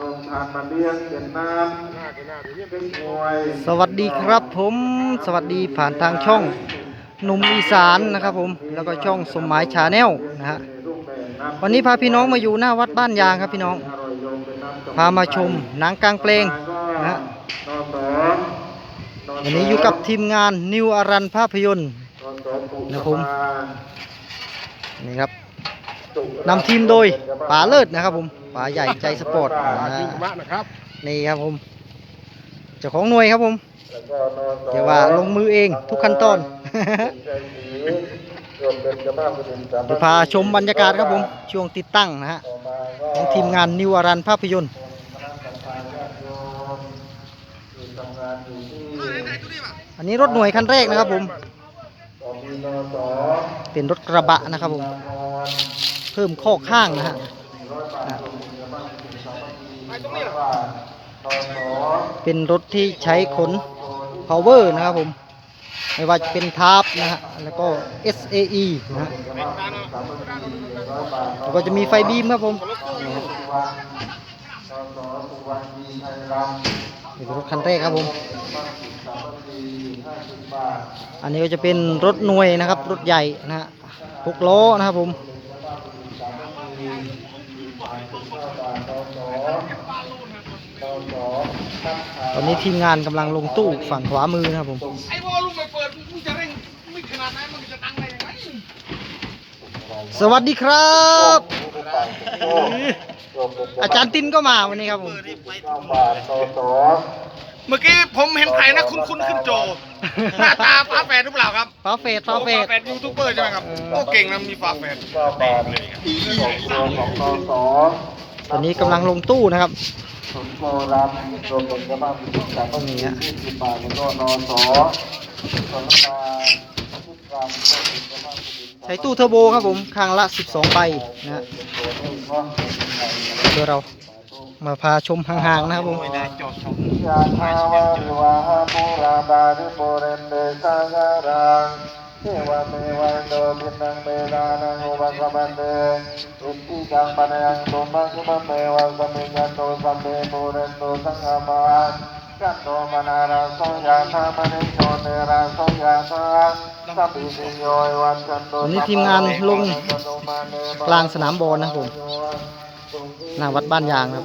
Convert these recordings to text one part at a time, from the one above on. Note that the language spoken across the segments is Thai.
รงทานมาเลี้ยงเวียดนามเป็นมวยสวัสดีครับผมสวัสดีผ่านทางช่องหนุ่มอีสานนะครับผมแล้วก็ช่องสมหมายชาแนลนะฮะวันนี้พาพี่น้องมาอยู่หน้าวัดบ้านยางครับพี่น้อง พามาชมหนังกลางเพลงนะฮะวันนี้อยู่กับทีมงานนิวอารันภาพยนตร์นะผมสมานี่ครับนำทีมโดยป๋าเลิศนะครับผม ป๋าใหญ่ใจสปอร์ตนะฮะมากนะครับนี่ครับผมเจ้าของหน่วยครับผมแล้วก็นอสองเดี๋ยวว่าลงมือเองทุกขั้นตอนเป็นใจสีรวมเป็นเจ้าภาพเป็นสมเดี๋ยวพาชมบรรยากาศครับผม ช่วงติดตั้งนะฮะต่อมาก็ของทีมงานนิวอารันภาพยนตร์คณะสัมภาญาติโยมที่ทำงานอยู่ที่อันนี้รถหน่วยคันแรกนะครับผมต่อมีนอสองเป็นรถกระบะนะครับผม เพิ่มข้อข้างนะฮะ เป็นรถที่ใช้ขน power นะครับผม ไม่ว่าจะเป็นทาร์ปนะฮะ แล้วก็ SAE นะฮะแล้วก็จะมีไฟบีมครับผมนี่เป็นรถคันแรกครับผม อันนี้ก็จะเป็นรถหน่วยนะครับ รถใหญ่นะฮะหกล้อนะครับผม ตอนนี้ทีมงานกำลังลงตู้ฝั่งขวามือนะครับผม ไอ้วอลุ่มไปเปิดมึงจะเร่งไม่ขนาดนั้นมันจะดังได้ยังไงสวัสดีครับ อาจารย์ตินก็มาวันนี้ครับผม เมื่อกี้ผมเห็นใครนะคุณคุณขึ้นโจ หน้าตาฟ้าแฝดหรือเปล่าครับฟ้าเฟดฟ้าเฟดแฝดยูทูบเบอร์ใช่ไหมครับโอ้เก่งนะมีฟ้าแฝด ตอนนี้กำลังลงตู้นะครับสุนโมรามรวมผลกระมาพิจิตรจากมีที่สิบบาทแล้วก็นอสอสอนมาพุทธกรรมก็ถึงกระมาพิจิตรใช้ตู้เทอร์โบครับผมข้างละ 12 ใบนะฮะเป็นตัวนี้ก็เป็นไงเดี๋ยวเรามาพาชมห่างๆนะครับผมยาทาวาริวาหาปุราบาริโปเรนเดสาการัง เทวะเมวันโดทินังเมลานังอุปกมันเดอิทธิจังปะนยังตุมังคุมะเมวะสมิยันโตสัมเมปุเรนโตสังฆมาจันโตมนาราโสยาธามณิโชเนราโสยาธาสัพพิติโยวัจจันโตวันนี้ทีมงานลงกลางสนามบอลนะครับผม หน้าวัดบ้านยางครับ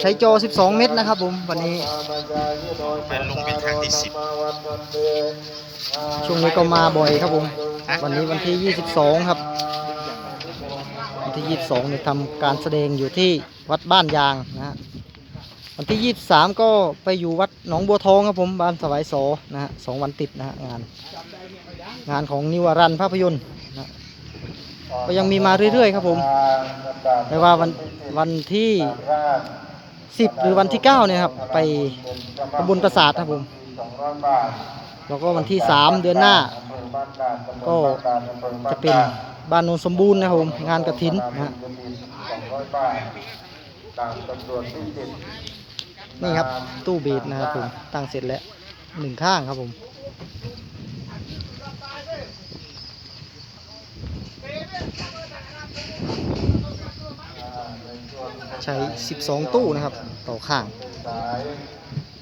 ใช้จอ 12 เมตรนะครับผมวันนี้เป็นลงเป็นครั้งที่สิบช่วงนี้ก็มาบ่อยครับผม วันนี้วันที่ 22 ครับ วันที่ 22เนี่ยทำการแสดงอยู่ที่วัดบ้านยางนะฮะวันที่ 23 ก็ไปอยู่วัดหนองบัวทองครับผมบ้านสวายโสนะฮะสองวันติดนะฮะงาน งานของนิวรันภาพยนตร์นะฮะ ก็ยังมีมาเรื่อยๆครับผมไม่ว่าวันวันที่ 10 หรือวันที่ 9 เนี่ยครับ ไปตำบลปราสาทครับผม แล้วก็วันที่ 3 เดือนหน้า ก็จะเป็นบ้านโนนสมบูรณ์นะครับผม งานกระถินนะฮะนี่ครับตู้บีดนะครับผมตั้งเสร็จแล้วหนึ่งข้างครับผม ใช้ 12 ตู้นะครับ ต่อข้าง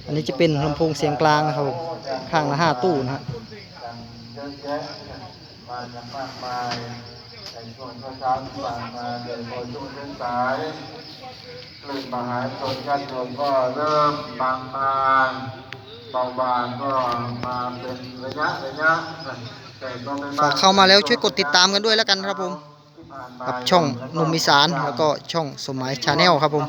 อันนี้จะเป็นลำโพงเสียงกลางนะครับ ข้างละ 5 ตู้นะฮะเยอะแยะมากันมากมายในชั้นมาเดินพอช่วงสายกลุ่มมหาชนญาติโยมก็เริ่มบางมาเบาบางก็มาเป็นระยะระยะแต่ก็ไม่ฝากเข้ามาแล้วช่วยกดติดตามกันด้วยแล้วกันครับผม กับช่องนุ่มอีสานแล้วก็ช่องสมัยชาแนลครับผม